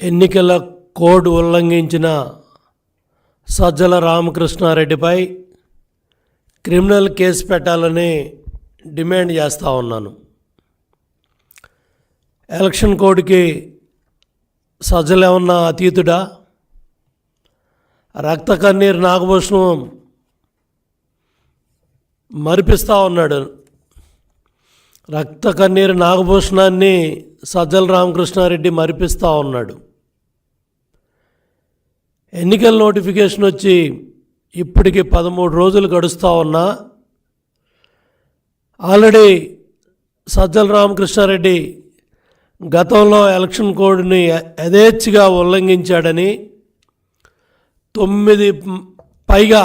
ఎన్నికల కోడ్ ఉల్లంఘించిన సజ్జల రామకృష్ణారెడ్డిపై క్రిమినల్ కేసు పెట్టాలని డిమాండ్ చేస్తూ ఉన్నాను. ఎలక్షన్ కోడ్కి సజ్జలు ఏమన్నా అతీతుడా? రక్త కన్నీరు నాగభూషణం మరిపిస్తూ ఉన్నాడు. రక్త కన్నీరు నాగభూషణాన్ని సజ్జల రామకృష్ణారెడ్డి మరిపిస్తూ ఉన్నాడు. ఎన్నికల నోటిఫికేషన్ వచ్చి ఇప్పటికి పదమూడు రోజులు గడుస్తూ ఉన్నా ఆల్రెడీ సజ్జల రామకృష్ణారెడ్డి గతంలో ఎలక్షన్ కోడ్ని యథేచ్ఛగా ఉల్లంఘించాడని తొమ్మిది పైగా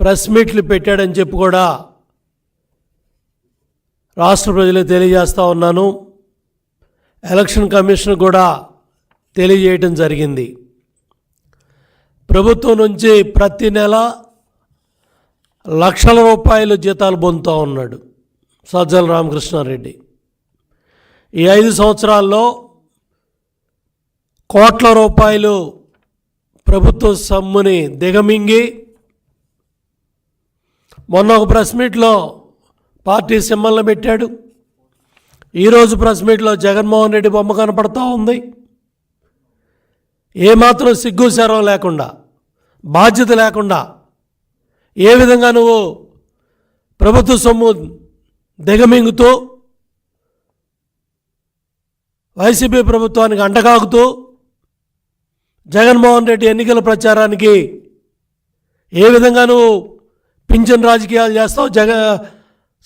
ప్రెస్ మీట్లు పెట్టాడని చెప్పి కూడా రాష్ట్ర ప్రజలకు తెలియజేస్తూ ఉన్నాను. ఎలక్షన్ కమిషన్ కూడా తెలియజేయటం జరిగింది. ప్రభుత్వం నుంచి ప్రతి నెల లక్షల రూపాయలు జీతాలు పొందుతూ ఉన్నాడు సజ్జల రామకృష్ణారెడ్డి. ఈ ఐదు సంవత్సరాల్లో కోట్ల రూపాయలు ప్రభుత్వ సమ్ముని దిగమింగి మొన్న ఒక ప్రెస్ మీట్లో పార్టీ సింబల్ని పెట్టాడు. ఈరోజు ప్రెస్ మీట్లో జగన్మోహన్ రెడ్డి బొమ్మ కనపడుతూ ఉంది. ఏమాత్రం సిగ్గు శరం లేకుండా బాధ్యత లేకుండా ఏ విధంగా నువ్వు ప్రభుత్వ సొమ్ము దిగమింగుతూ వైసీపీ ప్రభుత్వానికి అంటకాకుతూ జగన్మోహన్ రెడ్డి ఎన్నికల ప్రచారానికి ఏ విధంగా నువ్వు పింఛన్ రాజకీయాలు చేస్తావు జగ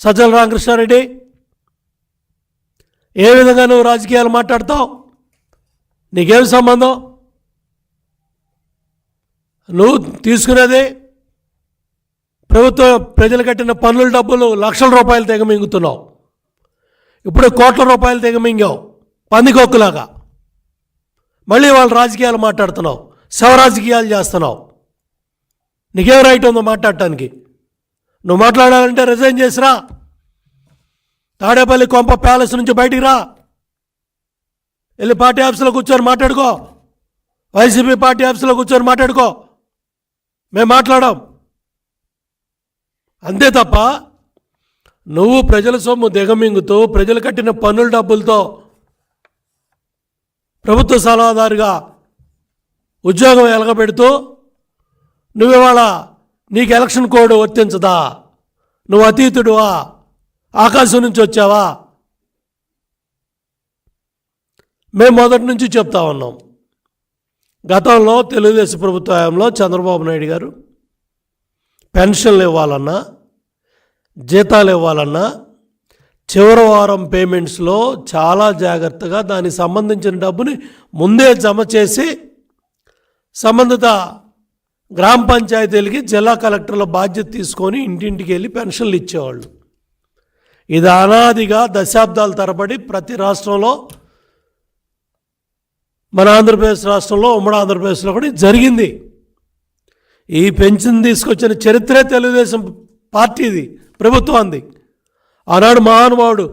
సజ్జల రామకృష్ణారెడ్డి? ఏ విధంగా నువ్వు రాజకీయాలు మాట్లాడతావు? నీకేం సంబంధం? నువ్వు తీసుకునేది ప్రభుత్వం ప్రజలు కట్టిన పన్నుల డబ్బులు లక్షల రూపాయలు తెగ మింగుతున్నావు. ఇప్పుడు కోట్ల రూపాయలు తెగ మింగావు. పందికొక్కులాగా. మళ్ళీ వాళ్ళు రాజకీయాలు మాట్లాడుతున్నావు. శవరాజకీయాలు చేస్తున్నావు. నీకేం రైట్ ఉందో మాట్లాడటానికి. నువ్వు మాట్లాడాలంటే రిజైన్ చేసిరా. తాడేపల్లి కొంప ప్యాలెస్ నుంచి బయటికి రా. వెళ్ళి పార్టీ ఆఫీసులో కూర్చొని మాట్లాడుకో. వైసీపీ పార్టీ ఆఫీసులో కూర్చొని మాట్లాడుకో. మేము మాట్లాడాం. అంతే తప్ప నువ్వు ప్రజల సొమ్ము దిగమింగుతూ ప్రజలు కట్టిన పన్నుల డబ్బులతో ప్రభుత్వ సలహాదారుగా ఉద్యోగం ఎలగబెడుతూ నువ్వు ఇవాళ నీకు ఎలక్షన్ కోడ్ వర్తించదా? నువ్వు అతీతుడువా? ఆకాశం నుంచి వచ్చావా? మేము మొదటి నుంచి చెప్తా ఉన్నాం. గతంలో తెలుగుదేశం ప్రభుత్వ హయాంలో చంద్రబాబు నాయుడు గారు పెన్షన్లు ఇవ్వాలన్నా జీతాలు ఇవ్వాలన్నా చివరి వారం పేమెంట్స్లో చాలా జాగ్రత్తగా దానికి సంబంధించిన డబ్బుని ముందే జమ చేసి సంబంధిత గ్రామ పంచాయతీలకి జిల్లా కలెక్టర్ల బాధ్యత తీసుకొని ఇంటింటికి వెళ్ళి పెన్షన్లు ఇచ్చేవాళ్ళు. ఇది అనాదిగా దశాబ్దాల తరబడి ప్రతి రాష్ట్రంలో మన ఆంధ్రప్రదేశ్ రాష్ట్రంలో ఉమ్మడి ఆంధ్రప్రదేశ్లో కూడా జరిగింది. ఈ పెన్షన్ తీసుకొచ్చిన చరిత్రే తెలుగుదేశం పార్టీది ప్రభుత్వాన్ని ఆనాడు మహానుభావుడు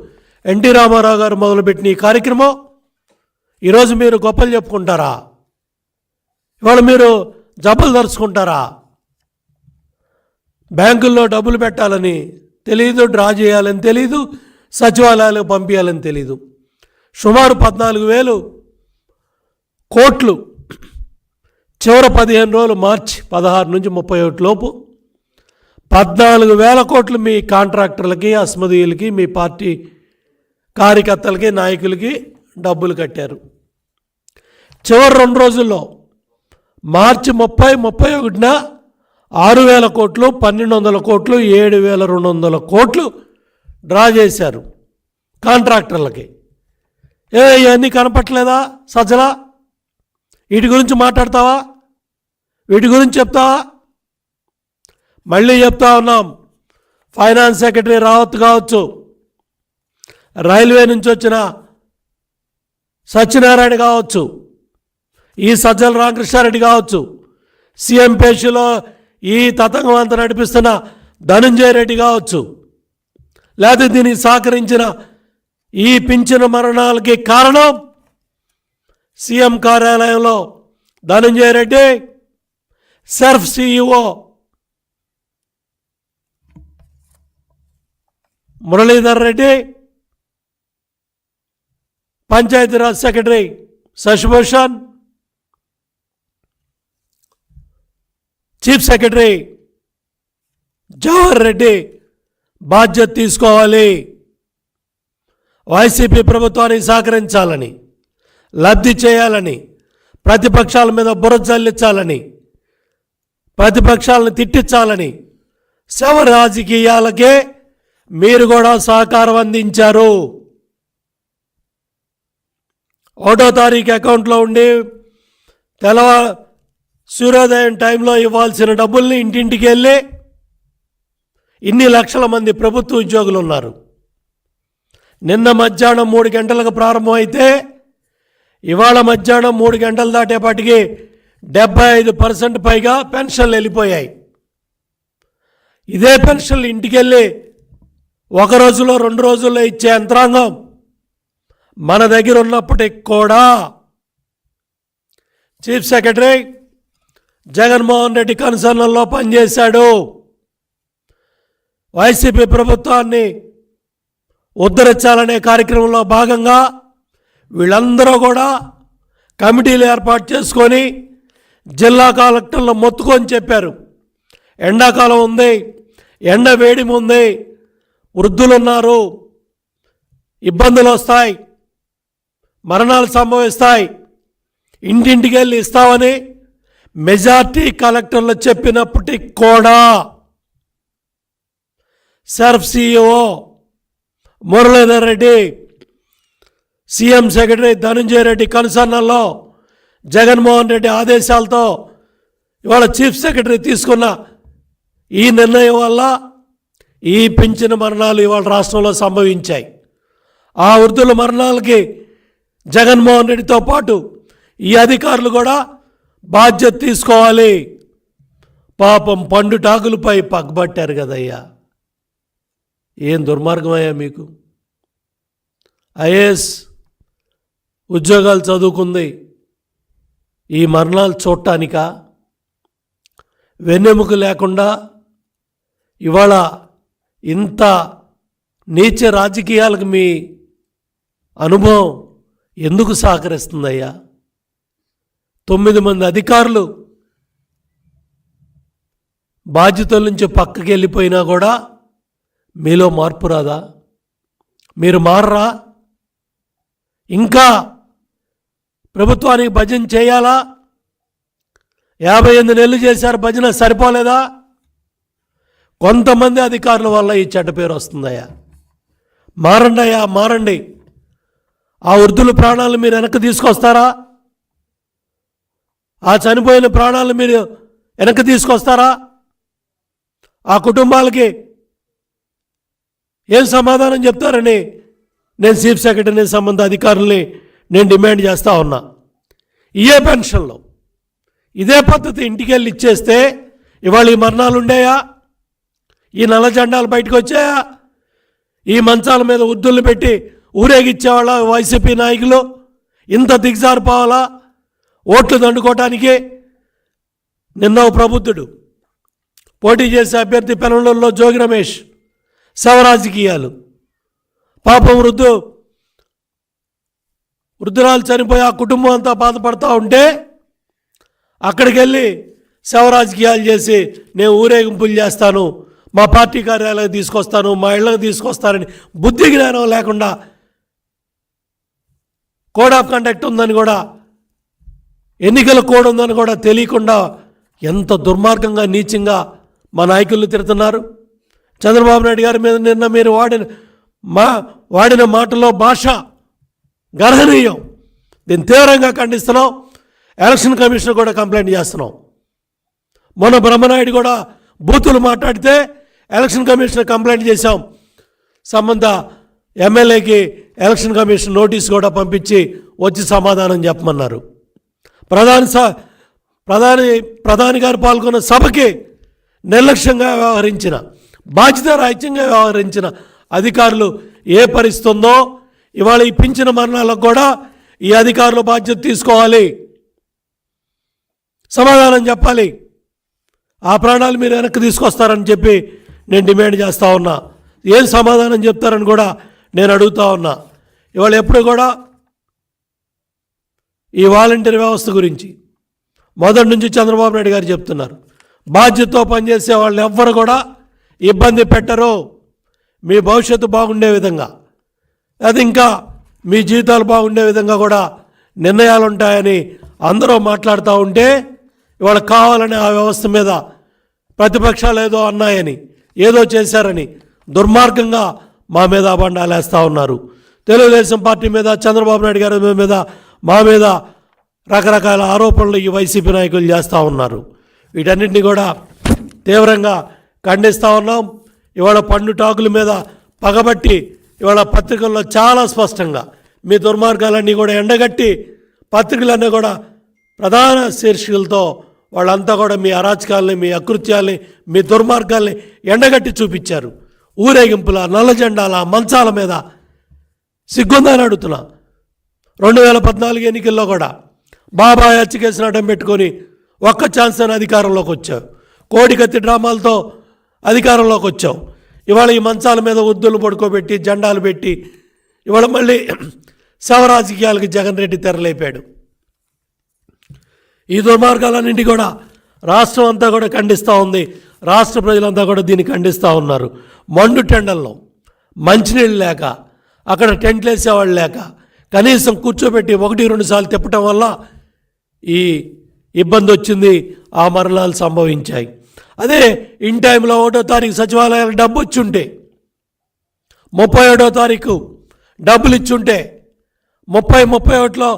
ఎన్టీ రామారావు గారు మొదలుపెట్టిన ఈ కార్యక్రమం ఈరోజు మీరు గొప్పలు చెప్పుకుంటారా? ఇవాళ మీరు జబ్బలు దరుచుకుంటారా బ్యాంకుల్లో డబ్బులు పెట్టాలని తెలియదు డ్రా చేయాలని తెలియదు సచివాలయాలకు పంపించాలని తెలియదు సుమారు పద్నాలుగు వేలు కోట్లు. చివరి పదిహేను రోజులు మార్చి పదహారు నుంచి ముప్పై ఒకటి లోపు పద్నాలుగు వేల కోట్లు మీ కాంట్రాక్టర్లకి అస్మదీయులకి మీ పార్టీ కార్యకర్తలకి నాయకులకి డబ్బులు కట్టారు. చివరి రెండు రోజుల్లో మార్చి ముప్పై ముప్పై ఒకటిన ఆరు వేల కోట్లు పన్నెండు వందల కోట్లు ఏడు వేల రెండు వందల కోట్లు డ్రా చేశారు కాంట్రాక్టర్లకి. ఏ ఇవన్నీ కనపట్లేదా సజ్జలా? వీటి గురించి మాట్లాడతావా? వీటి గురించి చెప్తావా? మళ్ళీ చెప్తా ఉన్నాం. ఫైనాన్స్ సెక్రటరీ రావత్ కావచ్చు. రైల్వే నుంచి వచ్చిన సత్యనారాయణ కావచ్చు. ఈ సజ్జల రామకృష్ణారెడ్డి కావచ్చు. సీఎం పేషిలో ఈ తతంగం అంతా నడిపిస్తున్న ధనంజయ రెడ్డి కావచ్చు. లేకపోతే దీనికి సహకరించిన ఈ పింఛన మరణాలకి కారణం సీఎం కార్యాలయంలో Dhananjaya Reddy SERP CEO Muralidhar Reddy Panchayati Raj secretary Shashibhushan chief secretary Jawahar Reddy బాధ్యత తీసుకోవాలి. వైసీపీ ప్రభుత్వానికి సహకరించాలని లబ్ధి చేయాలని ప్రతిపక్షాల మీద బుర్ర చల్లించాలని ప్రతిపక్షాలను తిట్టించాలని శవ రాజకీయాలకే మీరు కూడా సహకారం అందించారు. ఒకటో తారీఖు అకౌంట్లో ఉండి తెలవ సూర్యోదయం టైంలో ఇవ్వాల్సిన డబ్బుల్ని ఇంటింటికి వెళ్ళి ఇన్ని లక్షల మంది ప్రభుత్వ ఉద్యోగులు ఉన్నారు. నిన్న మధ్యాహ్నం మూడు గంటలకు ప్రారంభమైతే ఇవాళ మధ్యాహ్నం మూడు గంటలు దాటేపాటికి డెబ్బై ఐదు పర్సెంట్ పైగా పెన్షన్లు వెళ్ళిపోయాయి. ఇదే పెన్షన్లు ఇంటికెళ్ళి ఒక రోజులో రెండు రోజుల్లో ఇచ్చే యంత్రాంగం మన దగ్గర ఉన్నప్పటికి కూడా చీఫ్ సెక్రటరీ జగన్మోహన్ రెడ్డి కన్సర్న్లో పనిచేశాడు. వైసీపీ ప్రభుత్వాన్ని ఉద్ధరించాలనే కార్యక్రమంలో భాగంగా వీళ్ళందరూ కూడా కమిటీలు ఏర్పాటు చేసుకొని జిల్లా కలెక్టర్లు మొత్తుకొని చెప్పారు. ఎండాకాలం ఉంది ఎండ వేడిమి ఉంది వృద్ధులు ఉన్నారు ఇబ్బందులు వస్తాయి మరణాలు సంభవిస్తాయి ఇంటింటికి వెళ్ళి ఇస్తామని మెజార్టీ కలెక్టర్లు చెప్పినప్పటికి కూడా SERP CEO Muralidhar Reddy CM secretary Dhananjaya Reddy కన్సర్నల్లో Jaganmohan Reddy ఆదేశాలతో ఇవాళ చీఫ్ సెక్రటరీ తీసుకున్న ఈ నిర్ణయం వల్ల ఈ పెంచిన మరణాలు ఇవాళ రాష్ట్రంలో సంభవించాయి. ఆ వృద్ధుల మరణాలకి జగన్మోహన్ రెడ్డితో పాటు ఈ అధికారులు కూడా బాధ్యత తీసుకోవాలి. పాపం పండుటాకులపై పగ్గబట్టారు కదయ్యా. ఏం దుర్మార్గమయ్యా మీకు? ఐఏఎస్ ఉద్యోగాలు చదువుకుంది. ఈ మరణాలు చూడటానికా? వెన్నెముక లేకుండా ఇవాళ ఇంత నీచ రాజకీయాలకు మీ అనుభవం ఎందుకు సహకరిస్తుందయ్యా? తొమ్మిది మంది అధికారులు బాధ్యతల నుంచి పక్కకి వెళ్ళిపోయినా కూడా మీలో మార్పు రాదా? మీరు మారరా? ఇంకా ప్రభుత్వానికి భజన చేయాలా? యాభై ఎనిమిది నెలలు చేశారు భజన సరిపోలేదా? కొంతమంది అధికారుల వల్ల ఈ చెడ్డ పేరు వస్తుందయ్యా. మారండి అయ్యా మారండి. ఆ వృద్ధుల ప్రాణాలు మీరు వెనక్కి తీసుకొస్తారా? ఆ చనిపోయిన ప్రాణాలు మీరు వెనక్కి తీసుకొస్తారా? ఆ కుటుంబాలకి ఏం సమాధానం చెప్తారని? నేను చీఫ్ సెక్రటరీని సంబంధ అధికారుల్ని నేను డిమాండ్ చేస్తూ ఉన్నా. ఇయే పెన్షన్లో. ఇదే పద్ధతి ఇంటికి వెళ్ళి ఇచ్చేస్తే ఇవాళ ఈ మరణాలు ఉండేయా? ఈ నల్ల జెండాలు బయటకు వచ్చాయా? ఈ మంచాల మీద ఉద్దులు పెట్టి ఊరేగిచ్చేవాళ్ళ వైసీపీ నాయకులు ఇంత దిగజారిపోవాలా? ఓట్లు దండుకోవటానికి నిన్న ప్రబుద్ధుడు పోటీ చేసే అభ్యర్థి పెనంలో జోగి రమేష్ శవరాజకీయాలు. పాపం వృద్ధు వృద్ధురాలు చనిపోయి ఆ కుటుంబం అంతా బాధపడుతూ ఉంటే అక్కడికి వెళ్ళి శవరాజకీయాలు చేసి నేను ఊరేగింపులు చేస్తాను మా పార్టీ కార్యాలయం తీసుకొస్తాను మా ఇళ్ళకి తీసుకొస్తానని బుద్ధి జ్ఞానం లేకుండా కోడ్ ఆఫ్ కండక్ట్ ఉందని కూడా ఎన్నికల కోడ్ ఉందని కూడా తెలియకుండా ఎంత దుర్మార్గంగా నీచంగా మా నాయకులు తిడుతున్నారు. చంద్రబాబు నాయుడు గారి మీద నిన్న మీరు వాడిన మా వాడిన మాటలో భాష గర్హనీయం. దీన్ని తీవ్రంగా ఖండిస్తున్నాం. ఎలక్షన్ కమిషన్ కూడా కంప్లైంట్ చేస్తున్నాం. మొన్న బ్రహ్మనాయుడు కూడా బూతులు మాట్లాడితే ఎలక్షన్ కమిషన్ కంప్లైంట్ చేశాం. సంబంధ ఎమ్మెల్యేకి ఎలక్షన్ కమిషన్ నోటీస్ కూడా పంపించి వచ్చి సమాధానం చెప్పమన్నారు. ప్రధాని స ప్రధాని ప్రధాని గారు పాల్గొన్న సభకి నిర్లక్ష్యంగా వ్యవహరించిన బాధ్యత రాహిత్యంగా వ్యవహరించిన అధికారులు ఏ పరిస్థితుందో ఉందో ఇవాళ ఈ పింఛన మరణాలకు కూడా ఈ అధికారులు బాధ్యత తీసుకోవాలి. సమాధానం చెప్పాలి. ఆ ప్రాణాలు మీరు వెనక్కి తీసుకొస్తారని చెప్పి నేను డిమాండ్ చేస్తూ ఉన్నా. ఏం సమాధానం చెప్తారని కూడా నేను అడుగుతూ ఉన్నా. ఇవాళ ఎప్పుడు కూడా ఈ వాలంటీర్ వ్యవస్థ గురించి మొదటి నుంచి చంద్రబాబు నాయుడు గారు చెప్తున్నారు. బాధ్యతతో పనిచేసే వాళ్ళని ఎవ్వరు కూడా ఇబ్బంది పెట్టరు. మీ భవిష్యత్తు బాగుండే విధంగా. అది ఇంకా మీ జీవితాలు బాగుండే విధంగా కూడా నిర్ణయాలు ఉంటాయని అందరూ మాట్లాడుతూ ఉంటే ఇవాళ కావాలని ఆ వ్యవస్థ మీద ప్రతిపక్షాలు ఏదో అన్నాయని ఏదో చేశారని దుర్మార్గంగా మా మీద అబండాలు ఉన్నారు. తెలుగుదేశం పార్టీ మీద చంద్రబాబు నాయుడు గారి మీద మా మీద రకరకాల ఆరోపణలు ఈ వైసీపీ నాయకులు చేస్తూ ఉన్నారు. వీటన్నింటినీ కూడా తీవ్రంగా ఖండిస్తూ ఉన్నాం. ఇవాళ పండు టాకుల మీద పగబట్టి ఇవాళ పత్రికల్లో చాలా స్పష్టంగా మీ దుర్మార్గాలన్నీ కూడా ఎండగట్టి పత్రికలన్నీ కూడా ప్రధాన శీర్షికలతో వాళ్ళంతా కూడా మీ అరాచకాలని మీ అకృత్యాల్ని మీ దుర్మార్గాల్ని ఎండగట్టి చూపించారు. ఊరేగింపుల నల్ల జెండాల మంచాల మీద సిగ్గుందని అడుగుతున్నా. రెండు వేల పద్నాలుగు ఎన్నికల్లో కూడా బాబాయ్ హత్యకేసిన అడ్డం పెట్టుకొని ఒక్క ఛాన్స్ అని అధికారంలోకి వచ్చావు. కోడికత్తి డ్రామాలతో అధికారంలోకి వచ్చావు. ఇవాళ ఈ మంచాల మీద ఉద్దులు పడుకోబెట్టి జెండాలు పెట్టి ఇవాళ మళ్ళీ శవరాజకీయాలకి జగన్ రెడ్డి తెరలేపాడు. ఈ దుర్మార్గాలన్నింటి కూడా రాష్ట్రం అంతా కూడా ఖండిస్తూ ఉంది. రాష్ట్ర ప్రజలంతా కూడా దీన్ని ఖండిస్తూ ఉన్నారు. మండు టెండల్లో మంచినీళ్ళు లేక అక్కడ టెంట్లు వేసేవాళ్ళు లేక కనీసం కూర్చోబెట్టి ఒకటి రెండు సార్లు తిప్పటం వల్ల ఈ ఇబ్బంది వచ్చింది ఆ మరణాలు సంభవించాయి. అదే ఇన్ టైంలో ఒకటో తారీఖు సచివాలయాలకు డబ్బు ఇచ్చుంటే ముప్పై ఒకటో తారీఖు డబ్బులు ఇచ్చుంటే ముప్పై ముప్పై ఒకటిలో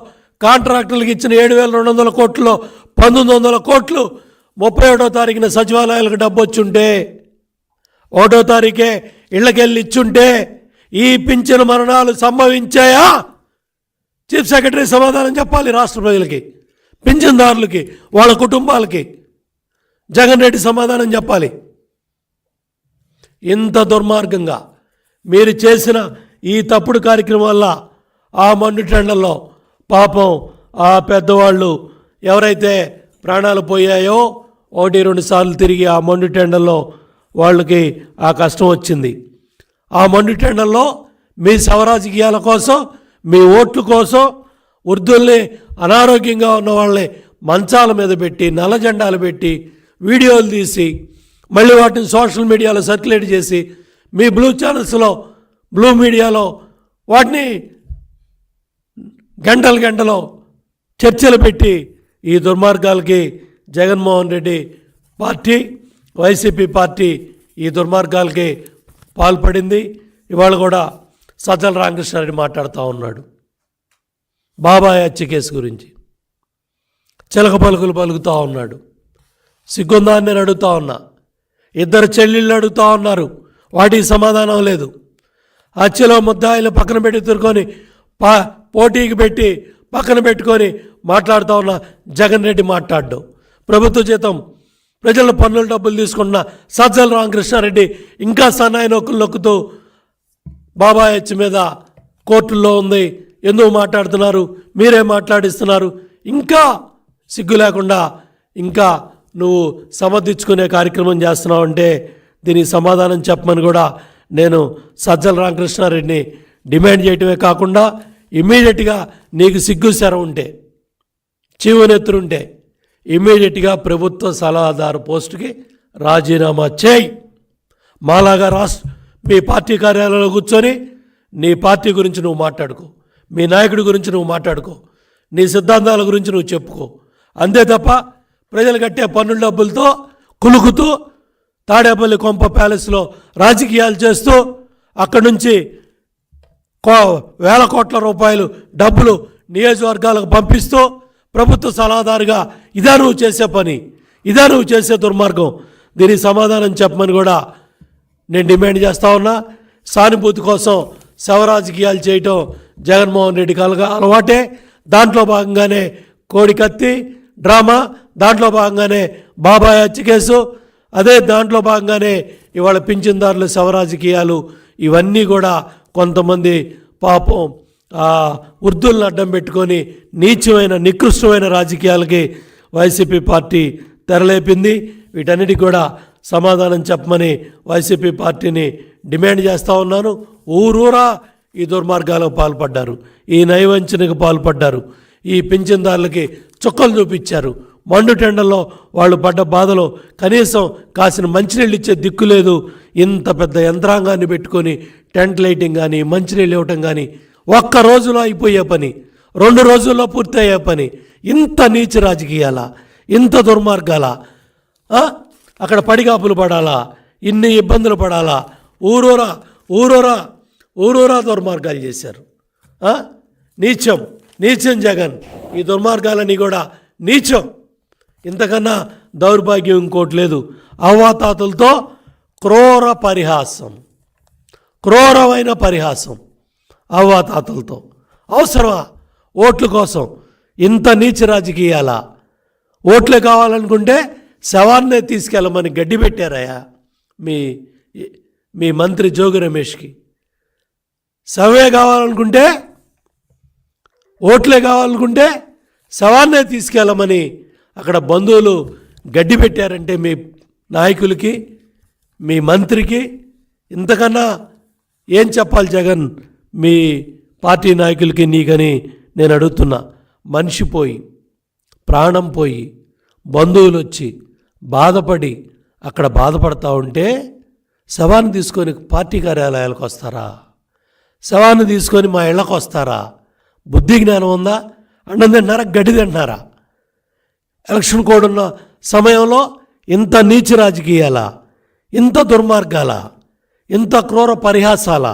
కాంట్రాక్టులకు ఇచ్చిన ఏడు వేల రెండు వందల కోట్లు పంతొమ్మిది వందల కోట్లు ముప్పై ఒకటో తారీఖున సచివాలయాలకు డబ్బు వచ్చుంటే ఒకటో తారీఖే ఇళ్ళకెళ్ళి ఇచ్చుంటే ఈ పింఛను మరణాలు సంభవించాయా? చీఫ్ సెక్రటరీ సమాధానం చెప్పాలి రాష్ట్ర ప్రజలకి పింఛన్దారులకి వాళ్ళ కుటుంబాలకి. జగన్ రెడ్డి సమాధానం చెప్పాలి. ఇంత దుర్మార్గంగా మీరు చేసిన ఈ తప్పుడు కార్యక్రమం వల్ల ఆ మండు టెండల్లో పాపం ఆ పెద్దవాళ్ళు ఎవరైతే ప్రాణాలు పోయాయో ఒకటి రెండు సార్లు తిరిగి ఆ మండు టెండల్లో వాళ్ళకి ఆ కష్టం వచ్చింది. ఆ మండు టెండల్లో మీ స్వరాజకీయాల కోసం మీ ఓట్ల కోసం వృద్ధుల్ని అనారోగ్యంగా ఉన్న వాళ్ళని మంచాల మీద పెట్టి నల్ల జెండాలు పెట్టి వీడియోలు తీసి మళ్ళీ వాటిని సోషల్ మీడియాలో సర్క్యులేట్ చేసి మీ బ్లూ ఛానల్స్లో బ్లూ మీడియాలో వాటిని గంటలు గంటలో చర్చలు పెట్టి ఈ దుర్మార్గాలకి Jaganmohan Reddy party YCP party ఈ దుర్మార్గాలకి పాల్పడింది. ఇవాళ కూడా సజ్జల రామకృష్ణారెడ్డి మాట్లాడుతూ ఉన్నాడు. బాబాయ్ హత్య కేసు గురించి. చిలక పలుకులు పలుకుతూ ఉన్నాడు. సిగ్గుందా అని నేను అడుగుతా ఉన్నా. ఇద్దరు చెల్లెళ్ళు అడుగుతా ఉన్నారు. వాటికి సమాధానం లేదు. హత్యలో ముద్దాయిలు పక్కన పెట్టి తిరుకొని పా పోటీకి పెట్టి పక్కన పెట్టుకొని మాట్లాడుతూ ఉన్న జగన్ రెడ్డి మాట్లాడు ప్రభుత్వ జీతం ప్రజల పన్నుల డబ్బులు తీసుకున్న సజ్జల రామకృష్ణారెడ్డి ఇంకా సన్నాయి నొక్కులు నొక్కుతూ బాబాయ్ హెచ్ మీద కోర్టుల్లో ఉంది. ఎందుకు మాట్లాడుతున్నారు? మీరే మాట్లాడిస్తున్నారు. ఇంకా సిగ్గు లేకుండా ఇంకా నువ్వు సమర్థించుకునే కార్యక్రమం చేస్తున్నావు అంటే దీనికి సమాధానం చెప్పమని కూడా నేను సజ్జల రామకృష్ణారెడ్డిని డిమాండ్ చేయటమే కాకుండా ఇమ్మీడియట్గా నీకు సిగ్గు శర ఉంటే చీవనెత్తురుంటే ఇమ్మీడియట్గా ప్రభుత్వ సలహాదారు పోస్టుకి రాజీనామా చేయి. మాలాగా రాష్ట్ర మీ పార్టీ కార్యాలయంలో కూర్చొని నీ పార్టీ గురించి నువ్వు మాట్లాడుకో. మీ నాయకుడి గురించి నువ్వు మాట్లాడుకో. నీ సిద్ధాంతాల గురించి నువ్వు చెప్పుకో. అంతే తప్ప ప్రజలు కట్టే పన్నుల డబ్బులతో కులుకుతూ తాడేపల్లి కొంప ప్యాలెస్లో రాజకీయాలు చేస్తూ అక్కడి నుంచి కో వేల కోట్ల రూపాయలు డబ్బులు నియోజకవర్గాలకు పంపిస్తూ ప్రభుత్వ సలహాదారుగా ఇదా నువ్వు చేసే పని ఇదా నువ్వు చేసే దుర్మార్గం. దీనికి సమాధానం చెప్పమని కూడా నేను డిమాండ్ చేస్తా ఉన్నా. సానుభూతి కోసం శవరాజకీయాలు చేయటం జగన్మోహన్ రెడ్డి కలగా అలవాటే. దాంట్లో భాగంగానే కోడికత్తి డ్రామా. దాంట్లో భాగంగానే బాబాయ్ హత్య కేసు. అదే దాంట్లో భాగంగానే ఇవాళ పింఛన్దారుల శవరాజకీయాలు ఇవన్నీ కూడా కొంతమంది పాపం వృద్ధులను అడ్డం పెట్టుకొని నీచమైన నికృష్టమైన రాజకీయాలకి వైసీపీ పార్టీ తెరలేపింది. వీటన్నిటి కూడా సమాధానం చెప్పమని వైసీపీ పార్టీని డిమాండ్ చేస్తూ ఉన్నాను. ఊరూరా ఈ దుర్మార్గాలకు పాల్పడ్డారు. ఈ నైవంచనకు పాల్పడ్డారు. ఈ పింఛన్దారులకి చుక్కలు చూపించారు. మండుటెండల్లో వాళ్ళు పడ్డ బాధలో కనీసం కాసిన మంచినీళ్ళు ఇచ్చే దిక్కు లేదు. ఇంత పెద్ద యంత్రాంగాన్ని పెట్టుకొని టెంట్ లైటింగ్ కానీ మంచినీళ్ళు ఇవ్వటం కానీ ఒక్క రోజులో అయిపోయే పని. రెండు రోజుల్లో పూర్తయ్యే పని. ఇంత నీచ రాజకీయాల ఇంత దుర్మార్గాల అక్కడ పడిగాపులు పడాలా? ఇన్ని ఇబ్బందులు పడాలా? ఊరూరా ఊరూరా ఊరూరా దుర్మార్గాలు చేశారు. నీచం. నీచం జగన్. ఈ దుర్మార్గాలన్నీ కూడా నీచం. ఇంతకన్నా దౌర్భాగ్యం ఇంకోటి లేదు. అవ్వాతాతలతో క్రూర పరిహాసం. క్రూరమైన పరిహాసం అవ్వాతాతలతో అవసరమా? ఓట్ల కోసం. ఇంత నీచ రాజకీయాలా? ఓట్లు కావాలనుకుంటే శవాన్నే తీసుకెళ్ళమని గడ్డి పెట్టారయ్యా మీ మీ మంత్రి జోగి రమేష్కి. శవే కావాలనుకుంటే ఓట్లే కావాలనుకుంటే శవాన్నే తీసుకెళ్ళమని అక్కడ బంధువులు గడ్డి పెట్టారంటే మీ నాయకులకి మీ మంత్రికి. ఇంతకన్నా ఏం చెప్పాలి జగన్? మీ పార్టీ నాయకులకి నీకని నేను అడుగుతున్నా. మనిషి పోయి ప్రాణం పోయి బంధువులు వచ్చి బాధపడి అక్కడ బాధపడతా ఉంటే శవాన్ని తీసుకొని పార్టీ కార్యాలయాలకు వస్తారా? శవాన్ని తీసుకొని మా ఇళ్ళకు వస్తారా? బుద్ధి జ్ఞానం ఉందా? అన్నం తింటున్నారా? గడ్డి తింటున్నారా? ఎలక్షన్ కోడ్ ఉన్న సమయంలో ఇంత నీచ రాజకీయాల? ఇంత దుర్మార్గాల? ఇంత క్రూర పరిహాసాల?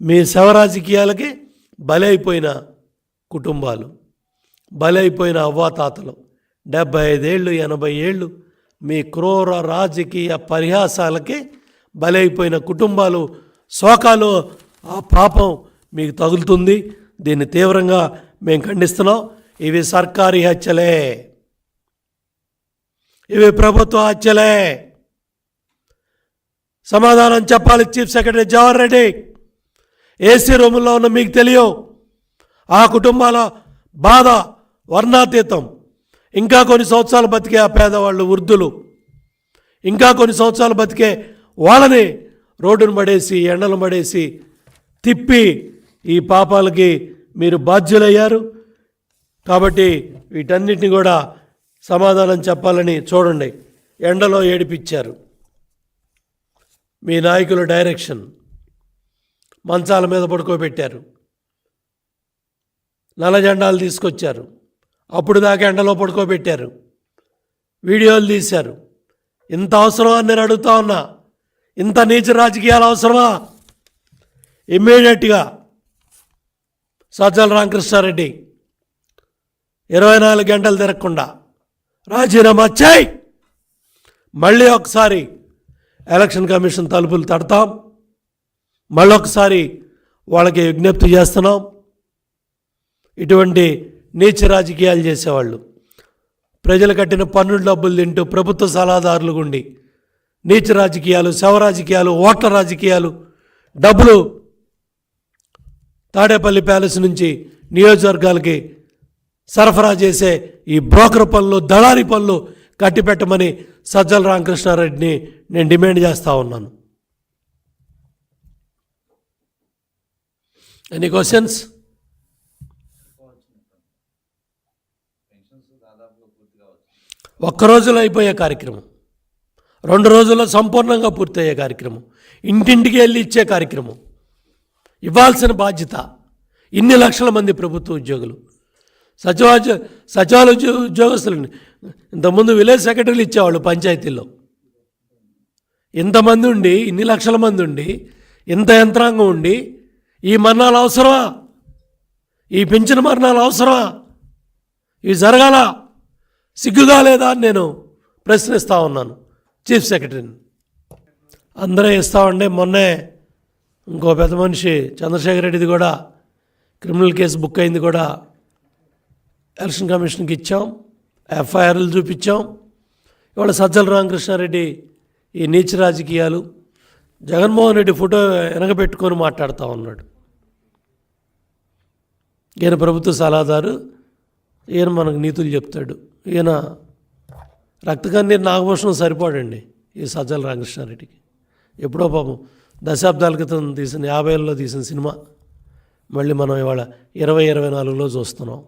మీ శవ రాజకీయాలకి బలైపోయిన కుటుంబాలు బలైపోయిన అవ్వాతాతలు డెబ్బై ఐదేళ్ళు ఎనభై ఏళ్ళు మీ క్రూర రాజకీయ పరిహాసాలకి బలైపోయిన కుటుంబాలు శోకాలు ఆ పాపం మీకు తగులుతుంది. దీన్ని తీవ్రంగా మేము ఖండిస్తున్నాం. ఇవి సర్కారీ హత్యలే. ఇవి ప్రభుత్వ హత్యలే. సమాధానం చెప్పాలి chief secretary Jawahar Reddy. AC రూముల్లో ఉన్న మీకు తెలియవు. ఆ కుటుంబాల బాధ వర్ణాతీతం. ఇంకా కొన్ని సంవత్సరాలు బతికే ఆ పేదవాళ్ళు వృద్ధులు. ఇంకా కొన్ని సంవత్సరాలు బతికే వాళ్ళని రోడ్డును పడేసి ఎండలు పడేసి తిప్పి ఈ పాపాలకి మీరు బాధ్యులయ్యారు. కాబట్టి వీటన్నిటిని కూడా సమాధానం చెప్పాలని చూడండి. ఎండలో ఏడిపించారు. మీ నాయకుల డైరెక్షన్ మంచాల మీద పడుకోబెట్టారు. నల్ల జెండాలు తీసుకొచ్చారు. అప్పుడు దాకా ఎండలో పడుకోబెట్టారు. వీడియోలు తీశారు. ఇంత అవసరం అని నేను అడుగుతా ఉన్నా. ఇంత నీచ రాజకీయాలు అవసరమా? ఇమ్మీడియట్గా సజ్జల రామకృష్ణారెడ్డి ఇరవై నాలుగు గంటలు తిరగకుండా రాజీనామా చేయి. మళ్ళీ ఒకసారి ఎలక్షన్ కమిషన్ తలుపులు తడతాం. మళ్ళొకసారి వాళ్ళకి విజ్ఞప్తి చేస్తున్నాం. ఇటువంటి నీచ రాజకీయాలు చేసేవాళ్ళు. ప్రజలు కట్టిన పన్నుల డబ్బులు తింటూ ప్రభుత్వ సలహాదారులు గుండి నీచ రాజకీయాలు శవ రాజకీయాలు ఓట్ల రాజకీయాలు డబ్బులు తాడేపల్లి ప్యాలెస్ నుంచి నియోజకవర్గాలకి సరఫరా చేసే ఈ బ్రోకర్ పనులు దళారి పనులు కట్టిపెట్టమని సజ్జల రామకృష్ణారెడ్డిని నేను డిమాండ్ చేస్తూ ఉన్నాను. ఎనీ క్వశ్చన్స్ ఒక్క రోజులో అయిపోయే కార్యక్రమం. రెండు రోజుల్లో సంపూర్ణంగా పూర్తయ్యే కార్యక్రమం. ఇంటింటికి వెళ్ళి ఇచ్చే కార్యక్రమం. ఇవ్వాల్సిన బాధ్యత ఇన్ని లక్షల మంది ప్రభుత్వ ఉద్యోగులు. సచివాలయ సచివాలయ ఉద్యోగస్తులు ఉద్యోగస్తులండి ఇంతకుముందు విలేజ్ సెక్రటరీలు ఇచ్చేవాళ్ళు పంచాయతీల్లో. ఇంతమంది ఉండి ఇన్ని లక్షల మంది ఉండి ఇంత యంత్రాంగం ఉండి ఈ మరణాలు అవసరమా? ఈ పెంచిన మరణాలు అవసరమా? ఇవి జరగాల? సిగ్గుగా లేదా అని నేను ప్రశ్నిస్తూ ఉన్నాను. చీఫ్ సెక్రటరీని అందరూ ఇస్తామండి మొన్నే ఇంకో పెద్ద మనిషి చంద్రశేఖర్ రెడ్డిది కూడా క్రిమినల్ కేసు బుక్ అయింది కూడా. ఎలక్షన్ కమిషన్కి ఇచ్చాం ఎఫ్ఐఆర్లు చూపించాం. ఇవాళ సజ్జల రామకృష్ణారెడ్డి ఈ నీచ రాజకీయాలు జగన్మోహన్ రెడ్డి ఫోటో వెనకబెట్టుకొని మాట్లాడుతూ ఉన్నాడు. ఈయన ప్రభుత్వ సలహాదారు ఈయన మనకు నీతులు చెప్తాడు. ఈయన రక్తకన్నీరు నాగభూషణం సరిపోడండి ఈ సజ్జల రామకృష్ణారెడ్డికి. ఎప్పుడో పాపం దశాబ్దాల క్రితం తీసిన యాభైలో తీసిన సినిమా. మళ్ళీ మనం ఇవాళ ఇరవై ఇరవై నాలుగులో చూస్తున్నాం